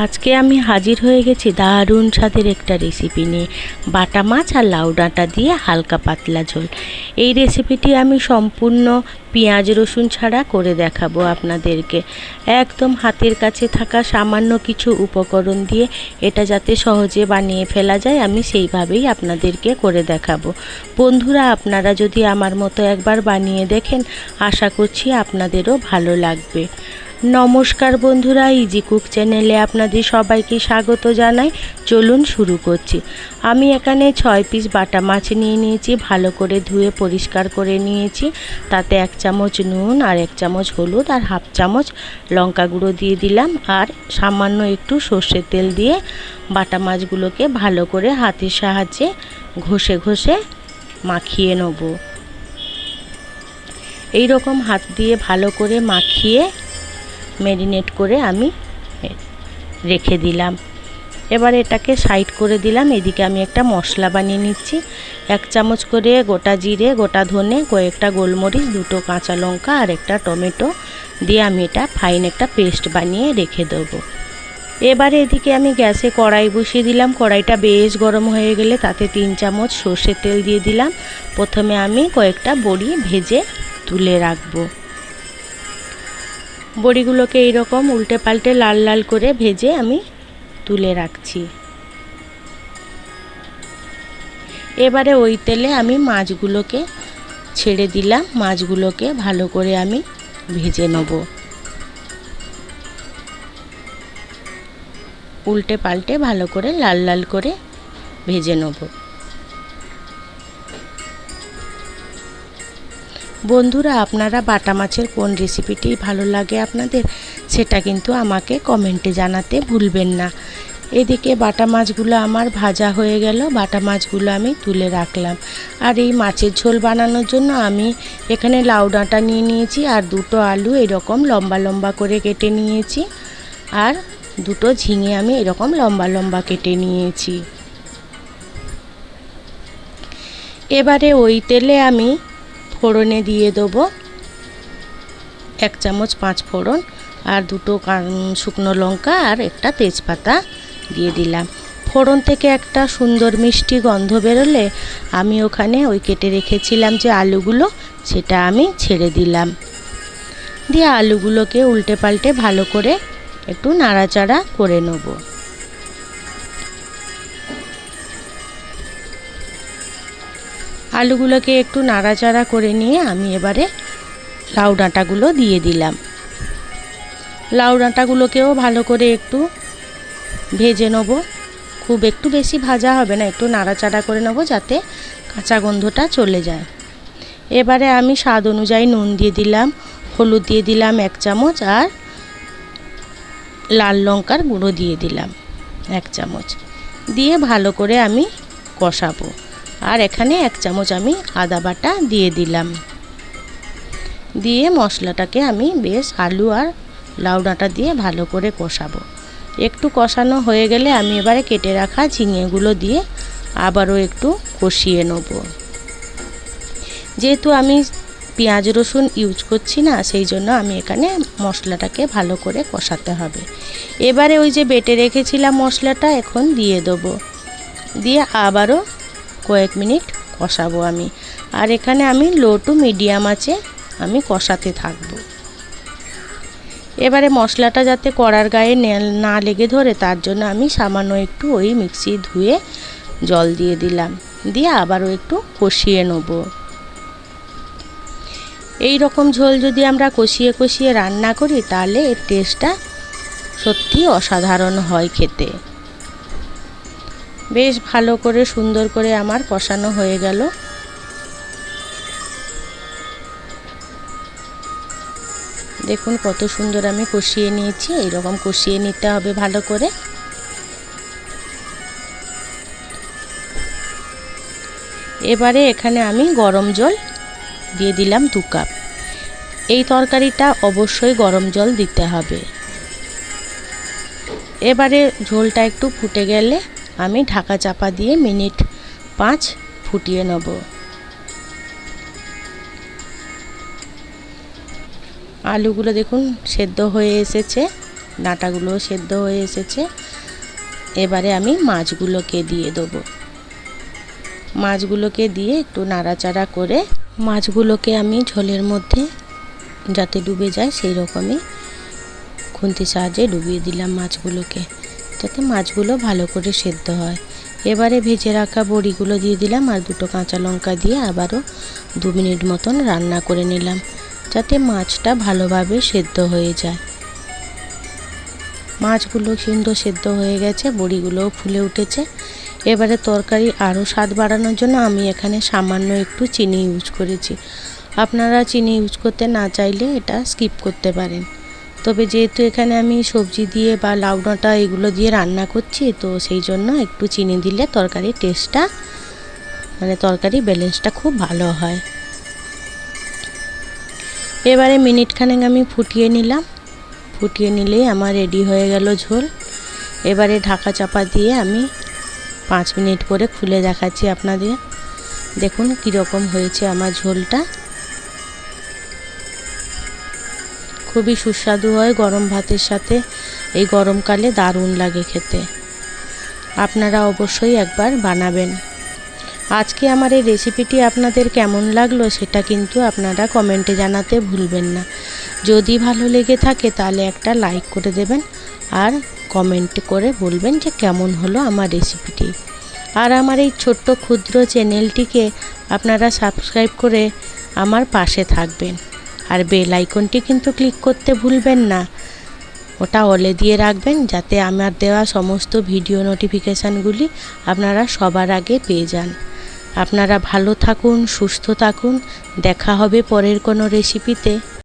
আজকে আমি হাজির হয়ে গেছি দারুণ স্বাদের একটা রেসিপি নিয়ে। বাটা মাছ আর লাউ ডাঁটা দিয়ে হালকা পাতলা ঝোল। এই রেসিপিটি আমি সম্পূর্ণ পেঁয়াজ, রসুন ছাড়া করে দেখাবো আপনাদেরকে। একদম হাতের কাছে থাকা সামান্য কিছু উপকরণ দিয়ে এটা যাতে সহজে বানিয়ে ফেলা যায়, আমি সেইভাবেই আপনাদেরকে করে দেখাবো। বন্ধুরা, আপনারা যদি আমার মতো একবার বানিয়ে দেখেন, আশা করছি আপনাদেরও ভালো লাগবে। নমস্কার বন্ধুরা ইজি কুক চ্যানেলে আপনাদের সবাইকে স্বাগত জানাই। চলুন শুরু করছি। আমি এখানে ছয় পিস বাটা মাছ নিয়ে নিয়েছি, ভালো করে ধুয়ে পরিষ্কার করে নিয়েছি। তাতে এক চামচ নুন আর এক চামচ হলুদ আর হাফ চামচ লঙ্কা গুঁড়ো দিয়ে দিলাম আর সামান্য একটু সর্ষের তেল দিয়ে বাটা মাছগুলোকে ভালো করে হাতের সাহায্যে ঘষে ঘষে মাখিয়ে নেব। এই রকম হাত দিয়ে ভালো করে মাখিয়ে ম্যারিনেট করে আমি রেখে দিলাম। এবার এটাকে সাইড করে দিলাম, এদিকে আমি একটা মশলা বানিয়ে নিচ্ছি। এক চামচ করে গোটা জিরে, গোটা ধনে, কয়েকটা গোলমরিচ, দুটো কাঁচা লঙ্কা আর একটা টমেটো দিয়ে আমি এটা ফাইন একটা পেস্ট বানিয়ে রেখে দেবো। এবারে এদিকে আমি গ্যাসে কড়াই বসিয়ে দিলাম। কড়াইটা বেশ গরম হয়ে গেলে তাতে তিন চামচ সর্ষের তেল দিয়ে দিলাম। প্রথমে আমি কয়েকটা বড়ি ভেজে তুলে রাখব। বড়িগুলোকে এইরকম উল্টে পাল্টে লাল লাল করে ভেজে আমি তুলে রাখছি। এবারে ওই তেলে আমি মাছগুলোকে ছেড়ে দিলাম, মাছগুলোকে ভালো করে আমি ভেজে নেব। উল্টে পাল্টে ভালো করে লাল লাল করে ভেজে নেব। বন্ধুরা, আপনারা বাটা মাছের কোন রেসিপিটি ভালো লাগে আপনাদের, সেটা কিন্তু আমাকে কমেন্টে জানাতে ভুলবেন না। এদিকে বাটা মাছগুলো আমার ভাজা হয়ে গেল, বাটা মাছগুলো আমি তুলে রাখলাম। আর এই মাছের ঝোল বানানোর জন্য আমি এখানে লাউ ডাঁটা নিয়ে নিয়েছি, আর দুটো আলু এরকম লম্বা লম্বা করে কেটে নিয়েছি, আর দুটো ঝিঙে আমি এরকম লম্বা লম্বা কেটে নিয়েছি। এবারে ওই তেলে আমি ফোড়নে দিয়ে দেবো। এক চামচ পাঁচ ফোড়ন আর দুটো শুকনো লঙ্কা আর একটা তেজপাতা দিয়ে দিলাম। ফোড়ন থেকে একটা সুন্দর মিষ্টি গন্ধ বেরোলে আমি ওখানে ওই কেটে রেখেছিলাম যে আলুগুলো, সেটা আমি ছেড়ে দিলাম। দিয়ে আলুগুলোকে উল্টে পাল্টে ভালো করে একটু নাড়াচাড়া করে নেব। আলুগুলোকে একটু নাড়াচাড়া করে নিয়ে আমি এবারে লাউ ডাঁটাগুলো দিয়ে দিলাম। লাউ ডাঁটাগুলোকেও ভালো করে একটু ভেজে নেব। খুব একটু বেশি ভাজা হবে না, একটু নাড়াচাড়া করে নেব যাতে কাঁচা গন্ধটা চলে যায়। এবারে আমি স্বাদ অনুযায়ী নুন দিয়ে দিলাম, হলুদ দিয়ে দিলাম এক চামচ আর লাল লঙ্কার গুঁড়ো দিয়ে দিলাম এক চামচ। দিয়ে ভালো করে আমি কষাবো। আর এখানে এক চামচ আমি আদা বাটা দিয়ে দিলাম। দিয়ে মশলাটাকে আমি বেশ আলু আর লাউ ডাঁটা দিয়ে ভালো করে কষাবো। একটু কষানো হয়ে গেলে আমি এবারে কেটে রাখা ঝিঙেগুলো দিয়ে আবারও একটু কষিয়ে নেব। যেহেতু আমি পেঁয়াজ রসুন ইউজ করছি না, সেই জন্য আমি এখানে মশলাটাকে ভালো করে কষাতে হবে। এবারে ওই যে বেটে রেখেছিলাম মশলাটা এখন দিয়ে দেবো। দিয়ে আবারও কয়েক মিনিট কষাবো আমি। আর এখানে আমি লো টু মিডিয়াম আছে, আমি কষাতে থাকব। এবারে মশলাটা যাতে কড়ার গায়ে না লেগে ধরে, তার জন্য আমি সামান্য একটু ওই মিক্সি ধুয়ে জল দিয়ে দিলাম। দিয়ে আবারও একটু কষিয়ে নেব। এই রকম ঝোল যদি আমরা কষিয়ে কষিয়ে রান্না করি, তাহলে এর টেস্টটা সত্যি অসাধারণ হয় খেতে। বেশ ভালো করে সুন্দর করে আমার কষানো হয়ে গেল। দেখুন কত সুন্দর আমি কষিয়ে নিয়েছি, এইরকম কষিয়ে নিতে হবে ভালো করে। এবারে এখানে আমি গরম জল দিয়ে দিলাম দু কাপ। এই তরকারিটা অবশ্যই গরম জল দিতে হবে। এবারে ঝোলটা একটু ফুটে গেলে আমি ঢাকা চাপা দিয়ে মিনিট পাঁচ ফুটিয়ে নেব। আলুগুলো দেখুন সেদ্ধ হয়ে এসেছে ডাঁটাগুলোও সেদ্ধ হয়ে এসেছে। এবারে আমি মাছগুলোকে দিয়ে দেবো। মাছগুলোকে দিয়ে একটু নাড়াচাড়া করে মাছগুলোকে আমি ঝোলের মধ্যে যাতে ডুবে যায় সেই রকমই খুন্তির সাহায্যে ডুবিয়ে দিলাম মাছগুলোকে। যাতে মাছগুলো ভালো করে সেদ্ধ হয়। এবারে ভেজে রাখা বড়িগুলো দিয়ে দিলাম আর দুটো কাঁচা লঙ্কা দিয়ে আবারও দু মিনিট মতন রান্না করে নিলাম, যাতে মাছটা ভালোভাবে সেদ্ধ হয়ে যায়। মাছগুলো সুন্দর সেদ্ধ হয়ে গেছে, বড়িগুলোও ফুলে উঠেছে। এবারে তরকারি আরও স্বাদ বাড়ানোর জন্য আমি এখানে সামান্য একটু চিনি ইউজ করেছি। আপনারা চিনি ইউজ করতে না চাইলে এটা স্কিপ করতে পারেন। তবে যেহেতু এখানে আমি সবজি দিয়ে বা লাউ ডাঁটা এগুলো দিয়ে রান্না করছি, তো সেই জন্য একটু চিনি দিলে তরকারির টেস্টটা মানে তরকারি ব্যালেন্সটা খুব ভালো হয়। এবারে মিনিট খানেক আমি ফুটিয়ে নিলাম। ফুটিয়ে নিলেই আমার রেডি হয়ে গেল ঝোল। এবারে ঢাকা চাপা দিয়ে আমি পাঁচ মিনিট করে খুলে দেখাচ্ছি আপনাদের। দেখুন কীরকম হয়েছে আমার ঝোলটা। খুবই সুস্বাদু হয় গরম ভাতের সাথে। এই গরমকালে দারুণ লাগে খেতে। আপনারা অবশ্যই একবার বানাবেন। আজকে আমার এই রেসিপিটি আপনাদের কেমন লাগল সেটা কিন্তু আপনারা কমেন্টে জানাতে ভুলবেন না। যদি ভালো লেগে থাকে তাহলে একটা লাইক করে দেবেন আর কমেন্ট করে বলবেন যে কেমন হলো আমার রেসিপিটি। আর আমার এই ছোট্ট ক্ষুদ্র চ্যানেলটিকে আপনারা সাবস্ক্রাইব করে আমার পাশে থাকবেন। আর বেল আইকনটি কিন্তু ক্লিক করতে ভুলবেন না। ওটা অলে দিয়ে রাখবেন যাতে আমার দেওয়া সমস্ত ভিডিও নোটিফিকেশানগুলি আপনারা সবার আগে পেয়ে যান। আপনারা ভালো থাকুন, সুস্থ থাকুন। দেখা হবে পরের কোনো রেসিপিতে